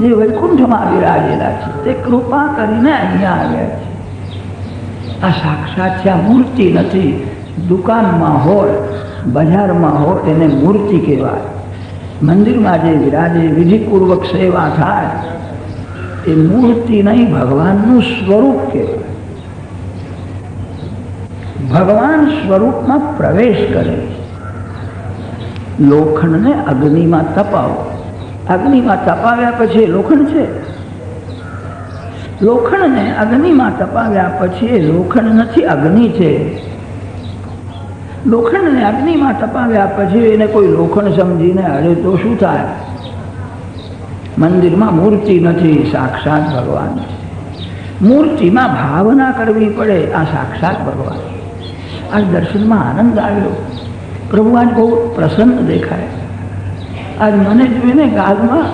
જે વૈકુંઠમાં વિરાજેલા છે. તે કૃપા કરીને અહીંયા આવ્યા છે. આ સાક્ષાત છે, આ મૂર્તિ નથી. દુકાનમાં હોય, બજારમાં હોય એને મૂર્તિ કહેવાય. મંદિરમાં જે વિરાજે, વિધિપૂર્વક સેવા થાય, એ મૂર્તિ નહીં, ભગવાનનું સ્વરૂપ કહેવાય. ભગવાન સ્વરૂપમાં પ્રવેશ કરે લોખંડને અગ્નિમાં તપાવો. અગ્નિમાં તપાવ્યા પછી લોખંડ છે? લોખંડને અગ્નિમાં તપાવ્યા પછી લોખંડ નથી અગ્નિ છે. લોખંડને અગ્નિમાં તપાવ્યા પછી એને કોઈ લોખંડ સમજીને અડે તો શું થાય? મંદિરમાં મૂર્તિ નથી, સાક્ષાત ભગવાન મૂર્તિમાં ભાવના કરવી પડે, આ સાક્ષાત ભગવાન. આ દર્શનમાં આનંદ આવ્યો. પ્રભુ આજ બહુ પ્રસન્ન દેખાય. આજ મને જોઈને ગાલમાં